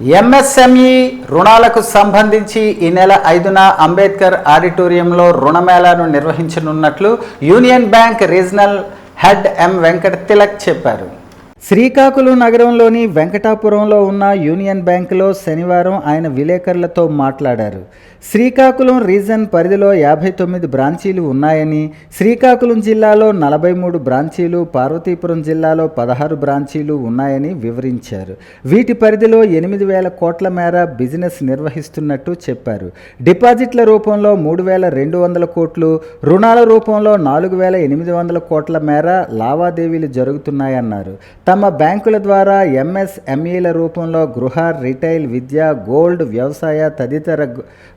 MSME రుణాలకు సంబంధించి ఈ నెల ఐదున అంబేద్కర్ ఆడిటోరియంలో రుణమేళాను నిర్వహించనున్నట్లు union bank regional head M Venkata Tilak చెప్పారు. శ్రీకాకుళం నగరంలోని వెంకటాపురంలో ఉన్న యూనియన్ బ్యాంకులో శనివారం ఆయన విలేకరులతో మాట్లాడారు. శ్రీకాకుళం రీజన్ పరిధిలో యాభై తొమ్మిది బ్రాంచీలు ఉన్నాయని శ్రీకాకుళం జిల్లాలో నలభై మూడు బ్రాంచీలు పార్వతీపురం జిల్లాలో పదహారు బ్రాంచీలు ఉన్నాయని వివరించారు. వీటి పరిధిలో ఎనిమిది వేల కోట్ల మేర బిజినెస్ నిర్వహిస్తున్నట్టు చెప్పారు. డిపాజిట్ల రూపంలో మూడు వేల రెండు వందల కోట్లు రుణాల రూపంలో నాలుగు వేల ఎనిమిది వందల కోట్ల మేర లావాదేవీలు జరుగుతున్నాయన్నారు. తమ బ్యాంకుల ద్వారా ఎంఎస్ఎంఈల రూపంలో గృహ రిటైల్ విద్య గోల్డ్ వ్యవసాయ తదితర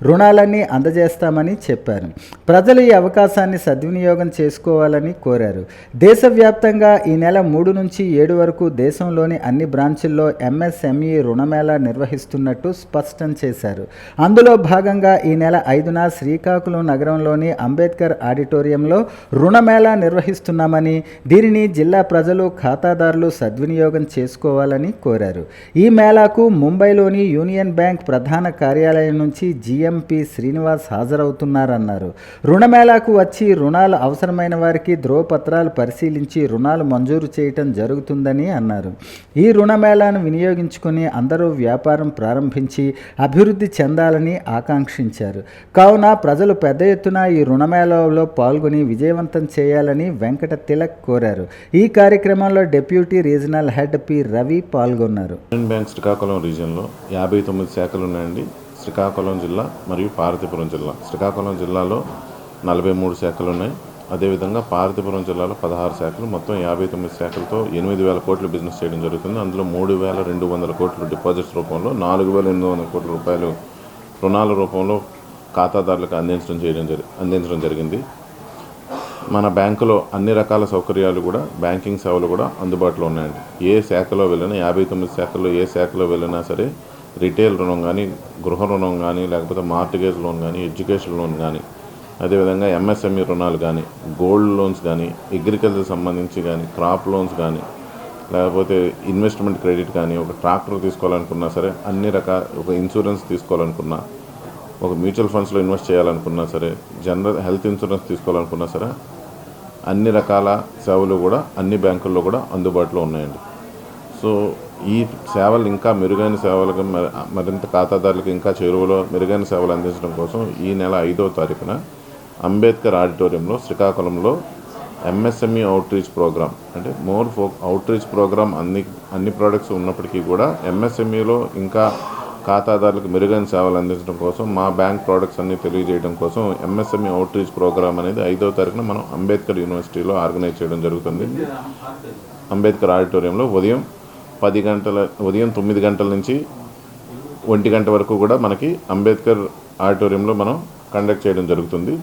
రుణాలన్నీ అందజేస్తామని చెప్పారు. ప్రజలు ఈ అవకాశాన్ని సద్వినియోగం చేసుకోవాలని కోరారు. దేశవ్యాప్తంగా ఈ నెల మూడు నుంచి ఏడు వరకు దేశంలోని అన్ని బ్రాంచుల్లో ఎంఎస్ఎంఈ రుణమేళా నిర్వహిస్తున్నట్టు స్పష్టం చేశారు. అందులో భాగంగా ఈ నెల ఐదున శ్రీకాకుళం నగరంలోని అంబేద్కర్ ఆడిటోరియంలో రుణమేళా నిర్వహిస్తున్నామని దీనిని జిల్లా ప్రజలు ఖాతాదారులు సద్వినియోగం చేసుకోవాలని కోరారు. ఈ మేళాకు ముంబైలోని యూనియన్ బ్యాంక్ ప్రధాన కార్యాలయం నుంచి జీఎంపీ శ్రీనివాస్ హాజరవుతున్నారన్నారు. రుణమేళాకు వచ్చి రుణాలు అవసరమైన వారికి ధ్రువపత్రాలు పరిశీలించి రుణాలు మంజూరు చేయటం జరుగుతుందని అన్నారు. ఈ రుణమేళాను వినియోగించుకుని అందరూ వ్యాపారం ప్రారంభించి అభివృద్ధి చెందాలని ఆకాంక్షించారు. కావున ప్రజలు పెద్ద ఎత్తున ఈ రుణమేళాలో పాల్గొని విజయవంతం చేయాలని వెంకట తిలక్ కోరారు. ఈ కార్యక్రమంలో deputy regional head P Ravi పాల్గొన్నారు. యూనియన్ బ్యాంక్ శ్రీకాకుళం రీజియన్లో యాభై తొమ్మిది శాఖలు ఉన్నాయండి. శ్రీకాకుళం జిల్లా మరియు పార్వతీపురం జిల్లా. శ్రీకాకుళం జిల్లాలో నలభై మూడు శాఖలు ఉన్నాయి. అదేవిధంగా పార్వతీపురం జిల్లాలో పదహారు శాఖలు. మొత్తం యాభై తొమ్మిది శాఖలతో ఎనిమిది వేల కోట్లు బిజినెస్ చేయడం జరుగుతుంది. అందులో మూడు వేల రెండు వందల కోట్లు డిపాజిట్స్ రూపంలో నాలుగు వేల ఎనిమిది వందల కోట్ల రూపాయలు రుణాల రూపంలో ఖాతాదారులకు అందించడం చేయడం జరి అందించడం జరిగింది. మన బ్యాంకులో అన్ని రకాల సౌకర్యాలు కూడా బ్యాంకింగ్ సేవలు కూడా అందుబాటులో ఉన్నాయండి. ఏ శాఖలో వెళ్ళినా యాభై తొమ్మిది శాఖల్లో ఏ శాఖలో వెళ్ళినా సరే రిటైల్ రుణం కానీ గృహ రుణం కానీ లేకపోతే మార్టిగేజ్ లోన్ కానీ ఎడ్యుకేషన్ లోన్ కానీ అదేవిధంగా ఎంఎస్ఎంఈ రుణాలు కానీ గోల్డ్ లోన్స్ కానీ అగ్రికల్చర్ సంబంధించి కానీ క్రాప్ లోన్స్ కానీ లేకపోతే ఇన్వెస్ట్మెంట్ క్రెడిట్ కానీ ఒక ట్రాక్టర్ తీసుకోవాలనుకున్నా సరే అన్ని రకాల ఒక ఇన్సూరెన్స్ తీసుకోవాలనుకున్నా ఒక మ్యూచువల్ ఫండ్స్లో ఇన్వెస్ట్ చేయాలనుకున్నా సరే జనరల్ హెల్త్ ఇన్సూరెన్స్ తీసుకోవాలనుకున్నా సరే అన్ని రకాల సేవలు కూడా అన్ని బ్యాంకుల్లో కూడా అందుబాటులో ఉన్నాయండి. సో ఈ సేవలు ఇంకా మెరుగైన సేవలకు మరింత ఖాతాదారులకు ఇంకా చేరువలో మెరుగైన సేవలు అందించడం కోసం ఈ నెల ఐదవ తారీఖున అంబేద్కర్ ఆడిటోరియంలో శ్రీకాకుళంలో ఎంఎస్ఎంఈ అవుట్రీచ్ ప్రోగ్రామ్ అంటే మోర్ ఫో అవుట్రీచ్ ప్రోగ్రామ్ అన్ని అన్ని ప్రోడక్ట్స్ ఉన్నప్పటికీ కూడా ఎంఎస్ఎంఈలో ఇంకా ఖాతాదారులకు మెరుగైన సేవలు అందించడం కోసం మా బ్యాంక్ ప్రోడక్ట్స్ అన్ని తెలియజేయడం కోసం ఎంఎస్ఎంఈ అవుట్ రీచ్ ప్రోగ్రామ్ అనేది ఐదో తారీఖున మనం అంబేద్కర్ యూనివర్సిటీలో ఆర్గనైజ్ చేయడం జరుగుతుంది. అంబేద్కర్ ఆడిటోరియంలో ఉదయం పది గంటల ఉదయం తొమ్మిది గంటల నుంచి ఒంటి గంట వరకు కూడా మనకి అంబేద్కర్ ఆడిటోరియంలో మనం కండక్ట్ చేయడం జరుగుతుంది.